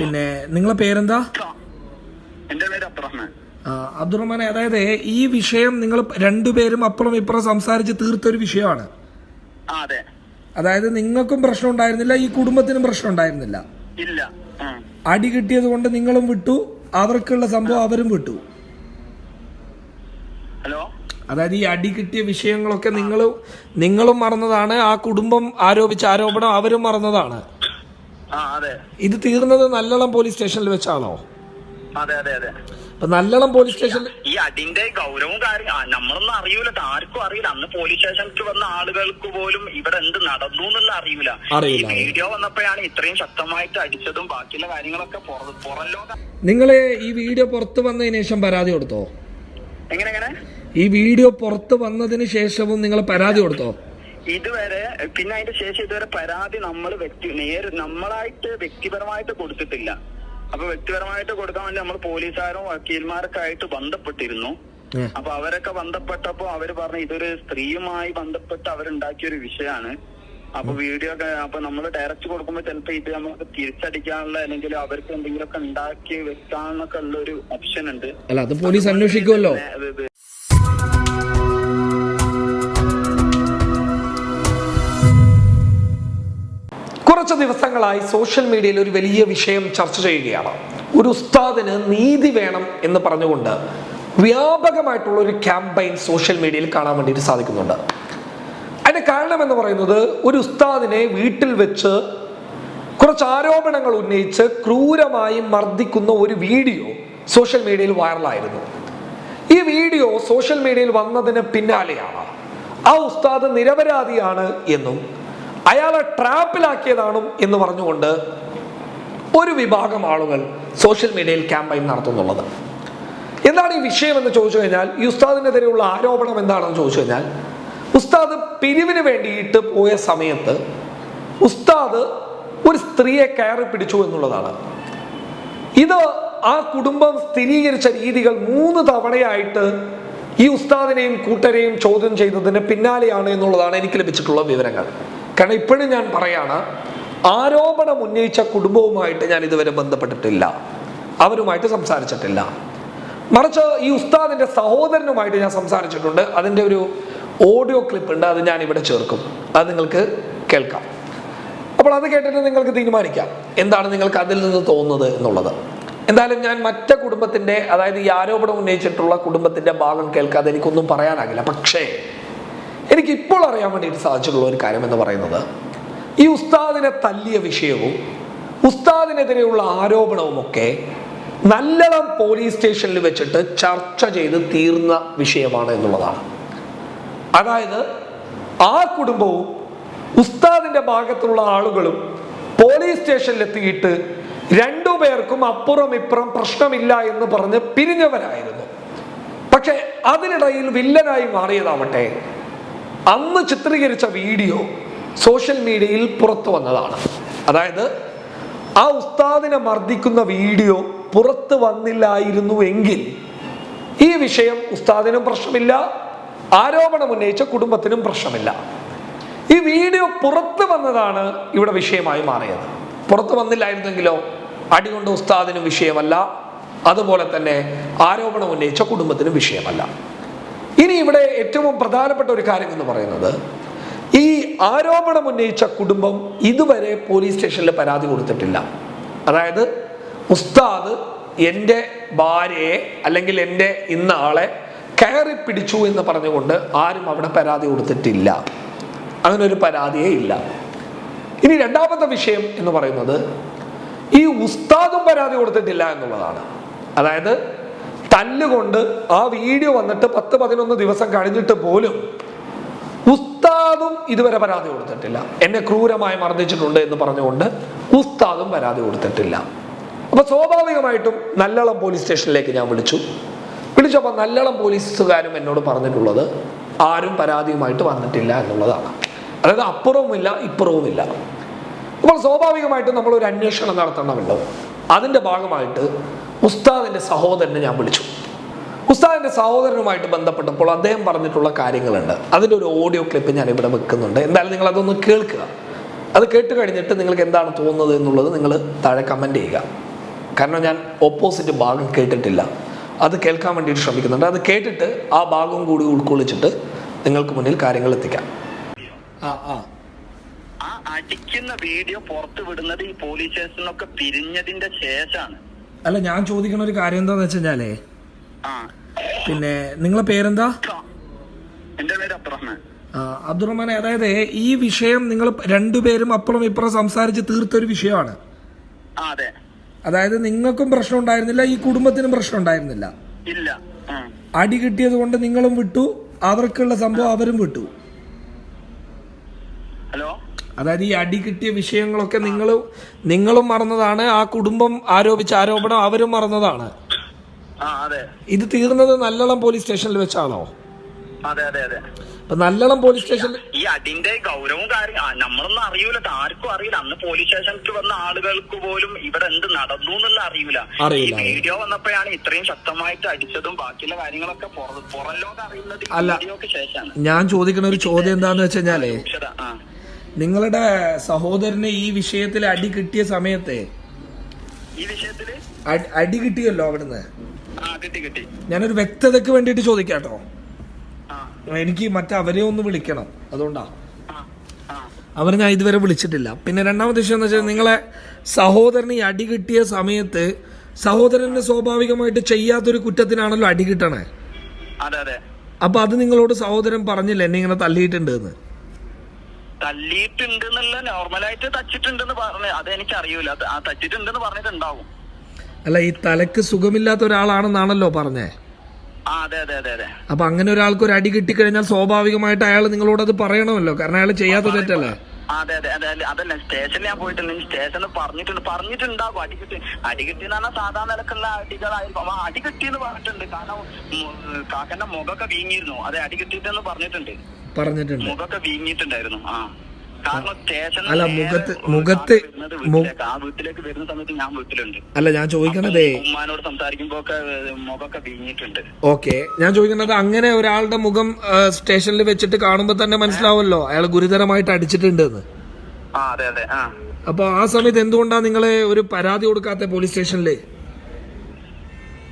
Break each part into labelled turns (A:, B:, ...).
A: പിന്നെ നിങ്ങളെ പേരെന്താ?
B: എന്റെ പേര് അബ്ദുറഹ്മാൻ.
A: അതായത് ഈ വിഷയം നിങ്ങൾ രണ്ടുപേരും അപ്പുറം ഇപ്പുറം സംസാരിച്ച് തീർത്തൊരു വിഷയമാണ്.
B: അതെ.
A: അതായത് നിങ്ങൾക്കും പ്രശ്നം ഉണ്ടായിരുന്നില്ല ഈ കുടുംബത്തിനും പ്രശ്നം ഉണ്ടായിരുന്നില്ല.
B: ഇല്ല.
A: അടി കിട്ടിയത് കൊണ്ട് നിങ്ങളും വിട്ടു അവർക്കുള്ള സംഭവം അവരും വിട്ടു.
B: ഹലോ?
A: അതായത് ഈ അടി കിട്ടിയ വിഷയങ്ങളൊക്കെ നിങ്ങൾ നിങ്ങളും മറന്നതാണ് ആ കുടുംബം ആരോപിച്ച ആരോപണം അവരും മറന്നതാണ്. ഇത് തീർന്നത് നല്ലളം പോലീസ് സ്റ്റേഷനിൽ വെച്ചാണോ?
B: അതെ അതെ അതെ.
A: അപ്പൊ പോലീസ് സ്റ്റേഷനിൽ
B: ഈ അടിന്റെ ഗൗരവവും കാര്യം നമ്മളൊന്നും അറിയൂല. ആർക്കും അറിയില്ല. അന്ന് പോലീസ് സ്റ്റേഷനിൽ വന്ന ആളുകൾക്ക് പോലും ഇവിടെ എന്ത് നടന്നു എന്നുള്ള അറിയൂല ഈ വീഡിയോ വന്നപ്പോഴാണ് ഇത്രയും ശക്തമായിട്ട് അടിച്ചതും ബാക്കിയുള്ള കാര്യങ്ങളൊക്കെ പുറ- ലോകം
A: ഈ വീഡിയോ പുറത്തു വന്നതിന് ശേഷം പരാതി കൊടുത്തോ?
B: എങ്ങനെ എങ്ങനെ?
A: ഈ വീഡിയോ പുറത്തു വന്നതിന് ശേഷവും നിങ്ങൾ പരാതി കൊടുത്തോ?
B: ഇതുവരെ പിന്നെ അതിന്റെ ശേഷം ഇതുവരെ പരാതി നമ്മൾ വ്യക്തി നേര് നമ്മളായിട്ട് വ്യക്തിപരമായിട്ട് കൊടുത്തിട്ടില്ല. അപ്പൊ വ്യക്തിപരമായിട്ട് കൊടുക്കാൻ വേണ്ടി നമ്മൾ പോലീസുകാരും വക്കീൽമാരൊക്കെ ആയിട്ട് ബന്ധപ്പെട്ടിരുന്നു. അപ്പൊ അവരൊക്കെ ബന്ധപ്പെട്ടപ്പോ അവർ പറഞ്ഞു ഇതൊരു സ്ത്രീയുമായി ബന്ധപ്പെട്ട് അവരുണ്ടാക്കിയ ഒരു വിഷയമാണ്. അപ്പൊ വീഡിയോ ഒക്കെ അപ്പൊ നമ്മൾ ഡയറക്റ്റ് കൊടുക്കുമ്പോൾ ചിലപ്പോ ഇത് നമുക്ക് തിരിച്ചടിക്കാനുള്ള അല്ലെങ്കിൽ അവർക്ക് എന്തെങ്കിലുമൊക്കെ ഉണ്ടാക്കി വെക്കാന്നൊക്കെ ഉള്ള ഒരു ഓപ്ഷൻ ഉണ്ട്.
A: അല്ല അത് പോലീസ് അന്വേഷിക്കുമല്ലോ. ദിവസങ്ങളായി സോഷ്യൽ മീഡിയയിൽ ഒരു വലിയ വിഷയം ചർച്ച ചെയ്യുകയാണ്. ഒരു ഉസ്താദിന് നീതി വേണം എന്ന് പറഞ്ഞുകൊണ്ട് വ്യാപകമായിട്ടുള്ള ഒരു ക്യാമ്പയിൻ സോഷ്യൽ മീഡിയയിൽ കാണാൻ വേണ്ടിയിട്ട് സാധിക്കുന്നുണ്ട്. അതിന്റെ കാരണം എന്ന് പറയുന്നത് ഒരു ഉസ്താദിനെ വീട്ടിൽ വെച്ച് കുറച്ച് ആരോപണങ്ങൾ ഉന്നയിച്ച് ക്രൂരമായി മർദ്ദിക്കുന്ന ഒരു വീഡിയോ സോഷ്യൽ മീഡിയയിൽ വൈറലായിരുന്നു. ഈ വീഡിയോ സോഷ്യൽ മീഡിയയിൽ വന്നതിന് പിന്നാലെയാണ് ആ ഉസ്താദ് നിരപരാധിയാണ് എന്നും അയാളെ ട്രാപ്പിലാക്കിയതാണ് എന്ന് പറഞ്ഞുകൊണ്ട് ഒരു വിഭാഗം ആളുകൾ സോഷ്യൽ മീഡിയയിൽ ക്യാമ്പയിൻ നടത്തുന്നുള്ളത്. എന്താണ് ഈ വിഷയം എന്ന് ചോദിച്ചു കഴിഞ്ഞാൽ ഈ ഉസ്താദിനെതിരെയുള്ള ആരോപണം എന്താണെന്ന് ചോദിച്ചു കഴിഞ്ഞാൽ ഉസ്താദ് പിരിവിന് വേണ്ടിയിട്ട് പോയ സമയത്ത് ഉസ്താദ് ഒരു സ്ത്രീയെ കയറി പിടിച്ചു എന്നുള്ളതാണ്. ഇത് ആ കുടുംബം സ്ഥിരീകരിച്ച രീതികൾ മൂന്ന് തവണയായിട്ട് ഈ ഉസ്താദിനെയും കൂട്ടരെയും ചോദ്യം ചെയ്തതിന് പിന്നാലെയാണ് എന്നുള്ളതാണ് എനിക്ക് ലഭിച്ചിട്ടുള്ള വിവരങ്ങൾ. കാരണം ഇപ്പോഴും ഞാൻ പറയാണ് ആരോപണം ഉന്നയിച്ച കുടുംബവുമായിട്ട് ഞാൻ ഇതുവരെ ബന്ധപ്പെട്ടിട്ടില്ല. അവരുമായിട്ട് സംസാരിച്ചിട്ടില്ല. മറിച്ച് ഈ ഉസ്താദിന്റെ സഹോദരനുമായിട്ട് ഞാൻ സംസാരിച്ചിട്ടുണ്ട്. അതിന്റെ ഒരു ഓഡിയോ ക്ലിപ്പ് ഉണ്ട് അത് ഞാൻ ഇവിടെ ചേർക്കും. അത് നിങ്ങൾക്ക് കേൾക്കാം. അപ്പോൾ അത് കേട്ടിട്ട് നിങ്ങൾക്ക് തീരുമാനിക്കാം. എന്താണ് നിങ്ങൾക്ക് അതിൽ നിന്ന് തോന്നുന്നത് എന്നുള്ളത്. എന്തായാലും ഞാൻ മറ്റേ കുടുംബത്തിന്റെ അതായത് ഈ ആരോപണം ഉന്നയിച്ചിട്ടുള്ള കുടുംബത്തിന്റെ ഭാഗം കേൾക്കാതെ എനിക്കൊന്നും പറയാനാകില്ല. പക്ഷേ എനിക്ക് ഇപ്പോൾ അറിയാൻ വേണ്ടിയിട്ട് സാധിച്ചിട്ടുള്ള ഒരു കാര്യം എന്ന് പറയുന്നത് ഈ ഉസ്താദിനെ തല്ലിയ വിഷയവും ഉസ്താദിനെതിരെയുള്ള ആരോപണവുമൊക്കെ നല്ലളം പോലീസ് സ്റ്റേഷനിൽ വെച്ചിട്ട് ചർച്ച ചെയ്ത് തീർന്ന വിഷയമാണ് എന്നുള്ളതാണ്. അതായത് ആ കുടുംബവും ഉസ്താദിന്റെ ഭാഗത്തുള്ള ആളുകളും പോലീസ് സ്റ്റേഷനിലെത്തിയിട്ട് രണ്ടു പേർക്കും അപ്പുറം ഇപ്പുറം പ്രശ്നമില്ല എന്ന് പറഞ്ഞ് പിരിഞ്ഞവരായിരുന്നു. പക്ഷെ അതിനിടയിൽ വില്ലനായി മാറിയതാവട്ടെ അന്ന് ചിത്രീകരിച്ച വീഡിയോ സോഷ്യൽ മീഡിയയിൽ പുറത്തു വന്നതാണ്. അതായത് ആ ഉസ്താദിനെ മർദ്ദിക്കുന്ന വീഡിയോ പുറത്തു വന്നില്ലായിരുന്നു എങ്കിൽ ഈ വിഷയം ഉസ്താദിനും പ്രശ്നമില്ല ആരോപണം ഉന്നയിച്ച കുടുംബത്തിനും പ്രശ്നമില്ല. ഈ വീഡിയോ പുറത്തു വന്നതാണ് ഇവിടെ വിഷയമായി മാറിയത്. പുറത്തു വന്നില്ലായിരുന്നെങ്കിലോ അടികൊണ്ട് ഉസ്താദിനും വിഷയമല്ല അതുപോലെ തന്നെ ആരോപണം ഉന്നയിച്ച കുടുംബത്തിനും വിഷയമല്ല. ഇനി ഇവിടെ ഏറ്റവും പ്രധാനപ്പെട്ട ഒരു കാര്യം എന്ന് പറയുന്നത് ഈ ആരോപണം ഉന്നയിച്ച കുടുംബം ഇതുവരെ പോലീസ് സ്റ്റേഷനിൽ പരാതി കൊടുത്തിട്ടില്ല. അതായത് ഉസ്താദ് എന്റെ ഭാര്യയെ അല്ലെങ്കിൽ എന്റെ ഇന്ന ആളെ കയറി പിടിച്ചു എന്ന് പറഞ്ഞുകൊണ്ട് ആരും അവിടെ പരാതി കൊടുത്തിട്ടില്ല. അങ്ങനെ ഒരു പരാതിയേ ഇല്ല. ഇനി രണ്ടാമത്തെ വിഷയം എന്ന് പറയുന്നത് ഈ ഉസ്താദും പരാതി കൊടുത്തിട്ടില്ല എന്നുള്ളതാണ്. അതായത് തല്ലുകൊണ്ട് ആ വീഡിയോ വന്നിട്ട് പത്ത് പതിനൊന്ന് ദിവസം കഴിഞ്ഞിട്ട് പോലും ഉസ്താദും ഇതുവരെ പരാതി കൊടുത്തിട്ടില്ല. എന്നെ ക്രൂരമായി മർദ്ദിച്ചിട്ടുണ്ട് എന്ന് പറഞ്ഞുകൊണ്ട് ഉസ്താദും പരാതി കൊടുത്തിട്ടില്ല. അപ്പൊ സ്വാഭാവികമായിട്ടും നല്ലളം പോലീസ് സ്റ്റേഷനിലേക്ക് ഞാൻ വിളിച്ചു. വിളിച്ചപ്പോൾ നല്ലളം പോലീസുകാരും എന്നോട് പറഞ്ഞിട്ടുള്ളത് ആരും പരാതിയുമായിട്ട് വന്നിട്ടില്ല എന്നുള്ളതാണ്. അതായത് അപ്പുറവുമില്ല ഇപ്പുറവുമില്ല. അപ്പോൾ സ്വാഭാവികമായിട്ടും നമ്മൾ ഒരു അന്വേഷണം നടത്തണമല്ലോ. അതിന്റെ ഭാഗമായിട്ട് ഉസ്താദിന്റെ സഹോദരനെ ഞാൻ വിളിച്ചു. ഉസ്താദിന്റെ സഹോദരനുമായിട്ട് ബന്ധപ്പെട്ടപ്പോൾ അദ്ദേഹം പറഞ്ഞിട്ടുള്ള കാര്യങ്ങളുണ്ട്. അതിന്റെ ഒരു ഓഡിയോ ക്ലിപ്പ് ഞാൻ ഇവിടെ വെക്കുന്നുണ്ട്. എന്തായാലും നിങ്ങൾ അതൊന്ന് കേൾക്കുക. അത് കേട്ട് കഴിഞ്ഞിട്ട് നിങ്ങൾക്ക് എന്താണ് തോന്നുന്നത് എന്നുള്ളത് നിങ്ങൾ താഴെ കമന്റ് ചെയ്യുക. കാരണം ഞാൻ ഓപ്പോസിറ്റ് ഭാഗം കേട്ടിട്ടില്ല. അത് കേൾക്കാൻ വേണ്ടിയിട്ട് ശ്രമിക്കുന്നുണ്ട്. അത് കേട്ടിട്ട് ആ ഭാഗം കൂടി ഉൾക്കൊള്ളിച്ചിട്ട് നിങ്ങൾക്ക് മുന്നിൽ കാര്യങ്ങൾ എത്തിക്കാം. ആ
B: അടിക്കുന്ന വീഡിയോ പുറത്തു വിടുന്നത് ഈ പോലീസ് സ്റ്റേഷനിലൊക്കെ പിരിഞ്ഞതിന്റെ ശേഷമാണ്.
A: അല്ല ഞാൻ ചോദിക്കണ ഒരു കാര്യം എന്താന്ന് വെച്ച് കഴിഞ്ഞാലേ
B: ആ.
A: പിന്നെ നിങ്ങളെ പേരെന്താ?
B: എന്റെ പേര് അബ്രഹ്മാൻ
A: ആ, അബ്ദുറഹ്മാൻ അതായത് ഈ വിഷയം നിങ്ങൾ രണ്ടുപേരും അപ്പുറം ഇപ്പുറം സംസാരിച്ച് തീർത്തൊരു വിഷയമാണ്.
B: അതെ.
A: അതായത് നിങ്ങൾക്കും പ്രശ്നം ഉണ്ടായിരുന്നില്ല ഈ കുടുംബത്തിനും പ്രശ്നം ഉണ്ടായിരുന്നില്ല. അടി കിട്ടിയത് കൊണ്ട് നിങ്ങളും വിട്ടു അവർക്കുള്ള സംഭവം അവരും വിട്ടു.
B: ഹലോ?
A: അതായത് ഈ അടി കിട്ടിയ വിഷയങ്ങളൊക്കെ നിങ്ങൾ നിങ്ങളും മറന്നതാണ് ആ കുടുംബം ആരോപിച്ച ആരോപണം അവരും മറന്നതാണ്. ഇത് തീർന്നത് നല്ലളം പോലീസ് സ്റ്റേഷനിൽ വെച്ചാണോ?
B: അതെ അതെ അതെ.
A: അപ്പൊ നല്ലളം പോലീസ് സ്റ്റേഷനിൽ
B: ഈ അടിന്റെ ഗൗരവവും കാര്യം നമ്മളൊന്നും അറിയൂല ആർക്കും അറിയില്ല. അന്ന് പോലീസ് സ്റ്റേഷനിൽ വന്ന ആളുകൾക്ക് പോലും ഇവിടെ എന്ത് നടന്നു എന്നുള്ള അറിയൂല. ഈ വീഡിയോ വന്നപ്പോഴാണ് ഇത്രയും ശക്തമായിട്ട് അടിച്ചതും ബാക്കിയുള്ള കാര്യങ്ങളൊക്കെ പുറ- ലോകം അറിയുന്നത്. വീഡിയോക്ക് ശേഷമാണ്.
A: ഞാൻ ചോദിക്കുന്ന ഒരു ചോദ്യം എന്താന്ന് വെച്ച് കഴിഞ്ഞാലേ നിങ്ങളുടെ സഹോദരന് ഈ വിഷയത്തിൽ അടി കിട്ടിയ സമയത്തെ? അടി- കിട്ടിയല്ലോ അവിടുന്ന്? ഞാനൊരു വ്യക്തതക്ക് വേണ്ടിയിട്ട് ചോദിക്കാട്ടോ. എനിക്ക് മറ്റവരെ ഒന്ന് വിളിക്കണം അതുകൊണ്ടാ. അവരെ ഞാൻ ഇതുവരെ വിളിച്ചിട്ടില്ല. പിന്നെ രണ്ടാമത്തെ വിഷയം എന്ന് വെച്ചാൽ നിങ്ങളെ സഹോദരന് ഈ അടി കിട്ടിയ സമയത്ത് സഹോദരന് സ്വാഭാവികമായിട്ട് ചെയ്യാത്തൊരു കുറ്റത്തിനാണല്ലോ അടി കിട്ടണേ. അപ്പൊ അത് നിങ്ങളോട് സഹോദരൻ പറഞ്ഞില്ല എന്നെ ഇങ്ങനെ തള്ളിയിട്ടുണ്ട് എന്ന്?
B: തല്ലിയിട്ടുണ്ട് എന്നല്ല നോർമലായിട്ട് തച്ചിട്ടുണ്ടെന്ന് പറഞ്ഞു അത് എനിക്ക് അറിയൂല ആ തച്ചിട്ടുണ്ടെന്ന് പറഞ്ഞിട്ടുണ്ടാവും.
A: അല്ല ഈ തലക്ക് സുഖമില്ലാത്ത ഒരാളാണെന്നാണല്ലോ പറഞ്ഞേ.
B: ആ
A: അപ്പൊ അങ്ങനെ ഒരാൾക്ക് ഒരു അടി കിട്ടിക്കഴിഞ്ഞാൽ സ്വാഭാവികമായിട്ട് അയാൾ നിങ്ങളോട് അത് പറയണമല്ലോ. കാരണം അയാൾ ചെയ്യാത്ത തെറ്റല്ലേ?
B: ആ, അതെ അതെ അതെ അതെ അതല്ല സ്റ്റേഷനിൽ ഞാൻ പോയിട്ടുണ്ട്. സ്റ്റേഷനിൽ പറഞ്ഞിട്ടുണ്ട് പറഞ്ഞിട്ടുണ്ടാകും അടി കിട്ടി അടി കിട്ടി എന്ന് പറഞ്ഞാൽ സാധാരണ നിലക്കുള്ള അടികളായിരിക്കും. അപ്പൊ അടി കിട്ടിയെന്ന് പറഞ്ഞിട്ടുണ്ട്. കാരണം കാക്കന്റെ മുഖമൊക്കെ വീങ്ങിയിരുന്നു. അതെ അടി കിട്ടിയിട്ടെന്ന് പറഞ്ഞിട്ടുണ്ട്.
A: പറഞ്ഞിട്ടുണ്ട്.
B: മുഖമൊക്കെ വീങ്ങിയിട്ടുണ്ടായിരുന്നു. ആ.
A: അല്ല, മുഖത്ത്- മുഖത്ത്.
B: ആ വീട്ടിലേക്ക് വരുന്ന സമയത്ത് ഞാൻ വീട്ടിലുണ്ട്.
A: അല്ല ഞാൻ ചോദിക്കണതേ
B: ഉമ്മാനോട് സംസാരിക്കുമ്പോ ഒക്കെ മുഖമൊക്കെ വീങ്ങിയിട്ടുണ്ട്.
A: ഓക്കെ ഞാൻ ചോദിക്കുന്നത് അങ്ങനെ ഒരാളുടെ മുഖം സ്റ്റേഷനിൽ വെച്ചിട്ട് കാണുമ്പോ തന്നെ മനസ്സിലാവുമല്ലോ. അയാൾ ഗുരുതരമായിട്ട് അടിച്ചിട്ടുണ്ട് അപ്പൊ ആ സമയത്ത് എന്തുകൊണ്ടാണ് നിങ്ങളെ ഒരു പരാതി കൊടുക്കാത്ത പോലീസ് സ്റ്റേഷനിൽ?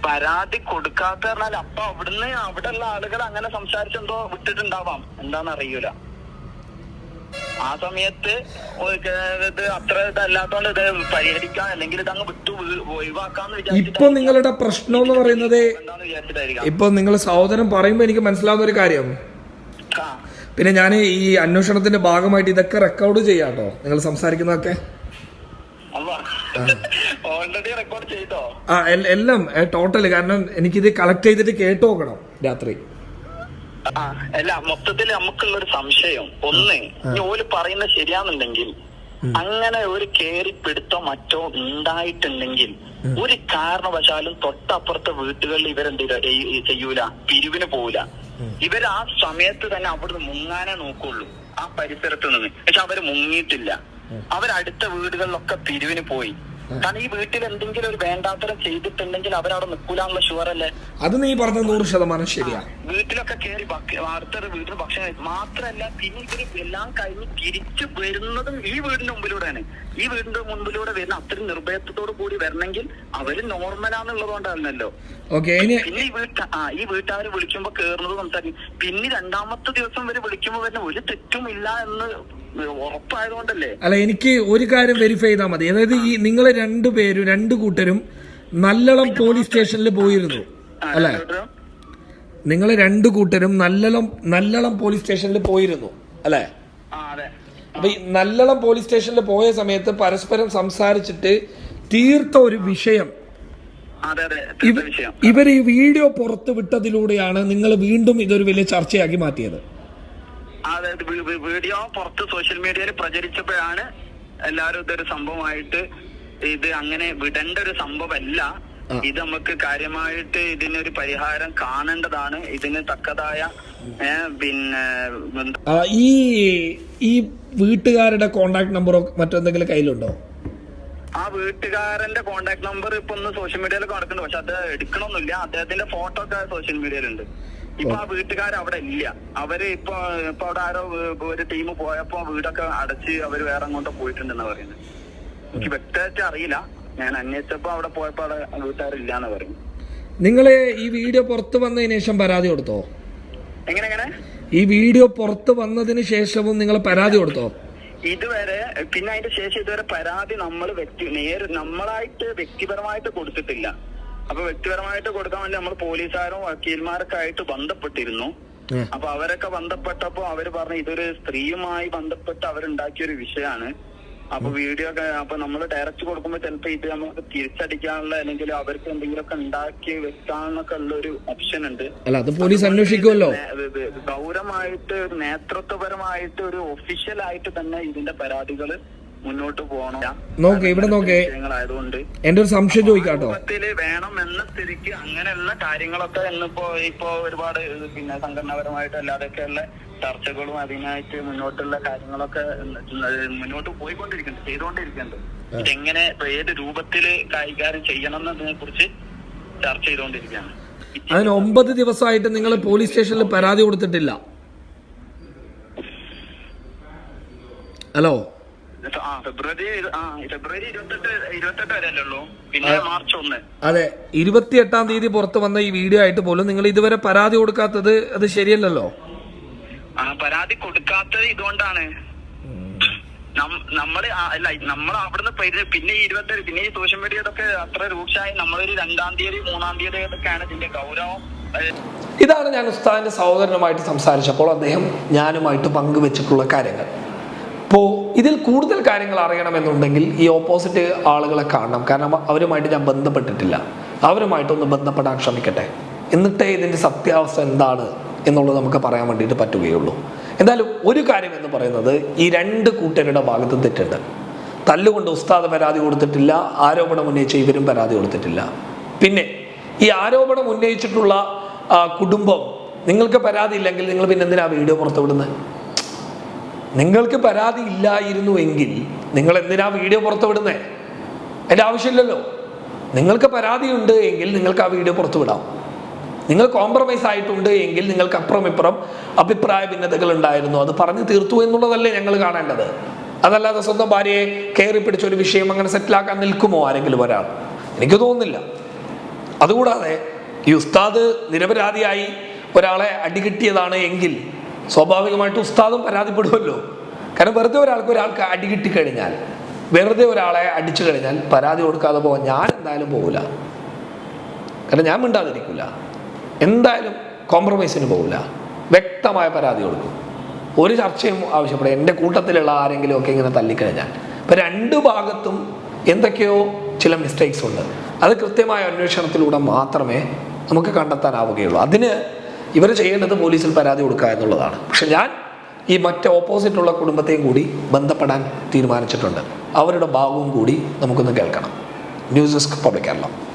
B: പരാതി കൊടുക്കാത്ത പറഞ്ഞാൽ അപ്പൊ അവിടുന്ന് അവിടെ ഉള്ള ആളുകൾ അങ്ങനെ സംസാരിച്ചെന്തോ വിട്ടിട്ടുണ്ടാവാം. എന്താന്ന് അറിയൂല ആ സമയത്ത് ഇത് അത്ര ഇതല്ലാത്തോണ്ട് ഇത് പരിഹരിക്കാൻ അല്ലെങ്കിൽ ഇത് അങ്ങ് വിട്ടു ഒഴിവാക്കാന്ന്
A: ഇപ്പൊ നിങ്ങളുടെ പ്രശ്നം എന്ന് പറയുന്നത് ഇപ്പൊ നിങ്ങൾ സഹോദരൻ പറയുമ്പോൾ എനിക്ക് മനസ്സിലാവുന്ന ഒരു കാര്യം. പിന്നെ ഞാൻ ഈ അന്വേഷണത്തിന്റെ ഭാഗമായിട്ട് ഇതൊക്കെ റെക്കോർഡ് ചെയ്യാട്ടോ. നിങ്ങൾ സംസാരിക്കുന്നതൊക്കെ.
B: ഓൾറെഡി റെക്കോർഡ് ചെയ്തോ?
A: ആ എല്ലാം ടോട്ടൽ കാരണം എനിക്കിത് കളക്ട് ചെയ്തിട്ട് കേട്ടു നോക്കണം രാത്രി.
B: അല്ല മൊത്തത്തിൽ നമുക്കുള്ള ഒരു സംശയം. ഒന്ന് ഓൽ പറയുന്ന ശരിയാന്നുണ്ടെങ്കിൽ അങ്ങനെ ഒരു കേറി കേറിപ്പിടുത്തോ മറ്റോ ഉണ്ടായിട്ടുണ്ടെങ്കിൽ ഒരു കാരണവശാലും തൊട്ടപ്പുറത്തെ വീട്ടുകളിൽ ഇവരെന്ത് ചെയ്ത- ഈ- ഈ ചെയ്യൂല? പിരിവിന് പോവില്ല ഇവർ ആ സമയത്ത് തന്നെ അവിടുന്ന് മുങ്ങാനേ നോക്കുള്ളൂ. ആ പരിസരത്ത് നിന്ന്. പക്ഷെ അവർ മുങ്ങിയിട്ടില്ല. അവരടുത്ത വീടുകളിലൊക്കെ പിരിവിന് പോയി. കാരണം ഈ വീട്ടിൽ എന്തെങ്കിലും ഒരു വേണ്ടാത്തരം ചെയ്തിട്ടുണ്ടെങ്കിൽ അവരവിടെ നിൽക്കൂലെന്നുള്ള ഷുവർ അല്ലേ?
A: അത് നീ പറഞ്ഞ നൂറ് ശതമാനം ശരിയാ.
B: വീട്ടിലൊക്കെ കയറി അടുത്തൊരു വീട്ടിൽ ഭക്ഷണം കഴിക്കും. മാത്രല്ല പിന്നെ ഇവർ എല്ലാം കഴിഞ്ഞ് തിരിച്ചു വരുന്നതും ഈ വീടിന്റെ മുമ്പിലൂടെയാണ്. ഈ വീടിന്റെ മുമ്പിലൂടെ വരുന്ന അത്രയും നിർഭയത്തോടു കൂടി വരണമെങ്കിൽ അവർ നോർമലാന്നുള്ളത് കൊണ്ടാണല്ലോ പിന്നെ ഈ വീട്ട ആ ഈ വീട്ടുകാർ വിളിക്കുമ്പോ കേറുന്നത് സംസാരിക്കും പിന്നെ രണ്ടാമത്തെ ദിവസം വരെ വിളിക്കുമ്പോ വരുന്ന ഒരു തെറ്റും ഇല്ല എന്ന് ഉറപ്പായതുകൊണ്ടല്ലേ?
A: അല്ല എനിക്ക് ഒരു കാര്യം വെരിഫൈ ചെയ്താൽ മതി. അതായത് ഈ നിങ്ങൾ രണ്ടുപേരും രണ്ടു കൂട്ടരും നല്ലളം പോലീസ് സ്റ്റേഷനിൽ പോയിരുന്നു. അല്ലേ? നിങ്ങൾ രണ്ടു കൂട്ടരും നല്ലളം നല്ലളം പോലീസ് സ്റ്റേഷനിൽ പോയിരുന്നു. അല്ലേ? അപ്പൊ ഈ നല്ലളം പോലീസ് സ്റ്റേഷനിൽ പോയ സമയത്ത് പരസ്പരം സംസാരിച്ചിട്ട് തീർത്ത ഒരു വിഷയം. ഇവർ ഈ വീഡിയോ പുറത്തു വിട്ടതിലൂടെയാണ് നിങ്ങൾ വീണ്ടും ഇതൊരു വലിയ ചർച്ചയാക്കി മാറ്റിയത്.
B: അതായത് വീഡിയോ പുറത്ത് സോഷ്യൽ മീഡിയയിൽ പ്രചരിച്ചപ്പോഴാണ് എല്ലാവരും ഇതൊരു സംഭവമായിട്ട് ഇത് അങ്ങനെ വിടേണ്ട ഒരു സംഭവമല്ല. ഇത് നമുക്ക് കാര്യമായിട്ട് ഇതിനൊരു പരിഹാരം കാണേണ്ടതാണ്. ഇതിന് തക്കതായ പിന്നെ
A: ഈ ഈ വീട്ടുകാരുടെ കോണ്ടാക്ട് നമ്പറോ മറ്റെന്തെങ്കിലും കയ്യിലുണ്ടോ?
B: ആ വീട്ടുകാരന്റെ കോണ്ടാക്ട് നമ്പർ ഇപ്പൊ ഒന്ന് സോഷ്യൽ മീഡിയയിൽ കൊടുക്കുന്നുണ്ട് പക്ഷെ അത് എടുക്കണമെന്നില്ല അദ്ദേഹത്തിന്റെ ഫോട്ടോ ഒക്കെ സോഷ്യൽ മീഡിയയിലുണ്ട് ഇപ്പൊ ആ വീട്ടുകാർ അവിടെ ഇല്ല. അവർ ഇപ്പൊ ഇപ്പൊ അവിടെ ആരോ ഒരു ടീം പോയപ്പോ വീടൊക്കെ അടച്ച് അവർ വേറെ അങ്ങോട്ട് പോയിട്ടുണ്ടെന്ന് പറയുന്നത് എനിക്ക് വ്യക്തമായിട്ട് അറിയില്ല. ഞാൻ അന്വേഷിച്ചപ്പോ അവിടെ പോയപ്പോ അവിടെ വീട്ടുകാരില്ലാന്ന് പറയുന്നു.
A: നിങ്ങൾ ഈ വീഡിയോ പുറത്തു വന്നതിന് ശേഷം പരാതി കൊടുത്തോ?
B: എങ്ങനെ എങ്ങനെ?
A: ഈ വീഡിയോ പുറത്തു വന്നതിന് ശേഷവും നിങ്ങൾ പരാതി കൊടുത്തോ?
B: ഇതുവരെ പിന്നെ അതിന്റെ ശേഷം ഇതുവരെ പരാതി നമ്മൾ വ്യക്തി നേര് നമ്മളായിട്ട് വ്യക്തിപരമായിട്ട് കൊടുത്തിട്ടില്ല. അപ്പൊ വ്യക്തിപരമായിട്ട് കൊടുക്കാൻ വേണ്ടി നമ്മൾ പോലീസുകാരും വക്കീൽമാരൊക്കെ ആയിട്ട് ബന്ധപ്പെട്ടിരുന്നു. അപ്പൊ അവരൊക്കെ ബന്ധപ്പെട്ടപ്പോ അവർ പറഞ്ഞു ഇതൊരു സ്ത്രീയുമായി ബന്ധപ്പെട്ട് അവരുണ്ടാക്കിയ ഒരു വിഷയമാണ്. അപ്പൊ വീഡിയോ ഒക്കെ അപ്പൊ നമ്മൾ ഡയറക്റ്റ് കൊടുക്കുമ്പോ ചിലപ്പോ ഇത് നമുക്ക് തിരിച്ചടിക്കാനുള്ള അല്ലെങ്കിൽ അവർക്ക് എന്തെങ്കിലുമൊക്കെ ഉണ്ടാക്കി വെക്കാന്നൊക്കെ ഉള്ള ഒരു ഓപ്ഷൻ ഉണ്ട്.
A: അല്ല അത് പോലീസ് അന്വേഷിക്കുമല്ലോ.
B: ഗൗരവമായിട്ട് നേതൃത്വപരമായിട്ട് ഒരു ഒഫീഷ്യൽ ആയിട്ട് തന്നെ ഇതിന്റെ പരാതികൾ മുന്നോട്ട് പോകണം.
A: നോക്കേ ഇവിടെ നോക്കേ.
B: വിഷയങ്ങളായതുകൊണ്ട്
A: എന്റെ ഒരു സംശയം ചോദിക്കാട്ടോ.
B: വേണം എന്ന സ്ഥിതിക്ക് അങ്ങനെയുള്ള കാര്യങ്ങളൊക്കെ ഇന്നിപ്പോ ഇപ്പോ ഒരുപാട് പിന്നെ സംഘടനാപരമായിട്ട് അല്ലാതെയൊക്കെ ഉള്ള ചർച്ചകളും അതിനായിട്ട് മുന്നോട്ടുള്ള കാര്യങ്ങളൊക്കെ മുന്നോട്ട് പോയിക്കൊണ്ടിരിക്കുന്നുണ്ട് ചെയ്തുകൊണ്ടിരിക്കുന്നുണ്ട്. ഇതെങ്ങനെ ഇപ്പൊ ഏത് രൂപത്തിൽ കൈകാര്യം ചെയ്യണം എന്നതിനെ കുറിച്ച് ചർച്ച ചെയ്തുകൊണ്ടിരിക്കുകയാണ്.
A: അതിന് ഒമ്പത് ദിവസമായിട്ട് നിങ്ങൾ പോലീസ് സ്റ്റേഷനിൽ പരാതി കൊടുത്തിട്ടില്ല. ഹലോ?
B: ഫെബ്രുവരി ഫെബ്രുവരി ഇരുപത്തെട്ട് ഉള്ളൂ. പിന്നെ മാർച്ച് ഒന്ന്.
A: അതെ ഇരുപത്തിയെട്ടാം തീയതി പുറത്തു വന്ന ഈ വീഡിയോ ആയിട്ട് പോലും നിങ്ങൾ ഇതുവരെ പരാതി കൊടുക്കാത്തത് അത് ശരിയല്ലല്ലോ?
B: ആ പരാതി കൊടുക്കാത്തത് ഇതുകൊണ്ടാണ്. നമ്മൾ അല്ല നമ്മൾ അവിടുന്ന് പിന്നെ ഇരുപത്തി പിന്നെ ഈ സോഷ്യൽ മീഡിയ ഇതൊക്കെ അത്ര രൂക്ഷമായി നമ്മളൊരു രണ്ടാം തീയതി മൂന്നാം തീയതി ഒക്കെയാണ് ഇതിന്റെ ഗൗരവം.
A: ഇതാണ് ഞാൻ ഉസ്താദിന്റെ സഹോദരനുമായിട്ട് സംസാരിച്ചപ്പോൾ അദ്ദേഹം ഞാനുമായിട്ട് പങ്കുവെച്ചിട്ടുള്ള കാര്യങ്ങൾ. അപ്പോൾ ഇതിൽ കൂടുതൽ കാര്യങ്ങൾ അറിയണമെന്നുണ്ടെങ്കിൽ ഈ ഓപ്പോസിറ്റ് ആളുകളെ കാണണം. കാരണം അവരുമായിട്ട് ഞാൻ ബന്ധപ്പെട്ടിട്ടില്ല. അവരുമായിട്ടൊന്ന് ബന്ധപ്പെടാൻ ശ്രമിക്കട്ടെ. എന്നിട്ടേ ഇതിന്റെ സത്യാവസ്ഥ എന്താണ് എന്നുള്ളത് നമുക്ക് പറയാൻ വേണ്ടിയിട്ട് പറ്റുകയുള്ളൂ. എന്തായാലും ഒരു കാര്യം എന്ന് പറയുന്നത് ഈ രണ്ട് കൂട്ടരുടെ ഭാഗത്ത് തെറ്റുണ്ട്. തല്ലുകൊണ്ട് ഉസ്താദ് പരാതി കൊടുത്തിട്ടില്ല ആരോപണം ഉന്നയിച്ച ഇവരും പരാതി കൊടുത്തിട്ടില്ല. പിന്നെ ഈ ആരോപണം ഉന്നയിച്ചിട്ടുള്ള കുടുംബം നിങ്ങൾക്ക് പരാതി ഇല്ലെങ്കിൽ നിങ്ങൾ പിന്നെ വീഡിയോ പുറത്തുവിടുന്നത്? നിങ്ങൾക്ക് പരാതി ഇല്ലായിരുന്നു എങ്കിൽ നിങ്ങൾ എന്തിനാ വീഡിയോ പുറത്തുവിടുന്നേ? അതിന്റെ ആവശ്യമില്ലല്ലോ. നിങ്ങൾക്ക് പരാതി ഉണ്ട് എങ്കിൽ നിങ്ങൾക്ക് ആ വീഡിയോ പുറത്തുവിടാം. നിങ്ങൾ കോംപ്രമൈസ് ആയിട്ടുണ്ട് എങ്കിൽ നിങ്ങൾക്ക് അപ്പുറം ഇപ്പുറം അഭിപ്രായ ഭിന്നതകൾ ഉണ്ടായിരുന്നു. അത് പറഞ്ഞു തീർത്തു എന്നുള്ളതല്ലേ ഞങ്ങൾ കാണേണ്ടത്. അതല്ലാതെ സ്വന്തം ഭാര്യയെ കയറി പിടിച്ച ഒരു വിഷയം അങ്ങനെ സെറ്റിലാക്കാൻ നിൽക്കുമോ ആരെങ്കിലും ഒരാൾ? എനിക്ക് തോന്നുന്നില്ല. അതുകൂടാതെ ഈ ഉസ്താദ് നിരപരാധിയായി ഒരാളെ അടികിട്ടിയതാണ് എങ്കിൽ സ്വാഭാവികമായിട്ട് ഉസ്താദും പരാതിപ്പെടുമല്ലോ. കാരണം വെറുതെ ഒരാൾക്ക് ഒരാൾക്ക് അടികിട്ടി കഴിഞ്ഞാൽ വെറുതെ ഒരാളെ അടിച്ചു കഴിഞ്ഞാൽ പരാതി കൊടുക്കാതെ പോകാൻ ഞാൻ എന്തായാലും പോകില്ല കാരണം ഞാൻ മിണ്ടാതിരിക്കില്ല എന്തായാലും കോംപ്രമൈസിന് പോകില്ല വ്യക്തമായ പരാതി കൊടുക്കും. ഒരു ചർച്ചയും ആവശ്യപ്പെടും എന്റെ കൂട്ടത്തിലുള്ള ആരെങ്കിലും ഒക്കെ ഇങ്ങനെ തല്ലിക്കഴിഞ്ഞാൽ. ഇപ്പം രണ്ട് ഭാഗത്തും എന്തൊക്കെയോ ചില മിസ്റ്റേക്സ് ഉണ്ട്. അത് കൃത്യമായ അന്വേഷണത്തിലൂടെ മാത്രമേ നമുക്ക് കണ്ടെത്താനാവുകയുള്ളൂ. അതിന് ഇവർ ചെയ്യേണ്ടത് പോലീസിൽ പരാതി കൊടുക്കുക എന്നുള്ളതാണ്. പക്ഷെ ഞാൻ ഈ മറ്റ് ഓപ്പോസിറ്റുള്ള കുടുംബത്തെയും കൂടി ബന്ധപ്പെടാൻ തീരുമാനിച്ചിട്ടുണ്ട്. അവരുടെ ഭാഗവും കൂടി നമുക്കൊന്ന് കേൾക്കണം. News desk public Keralam.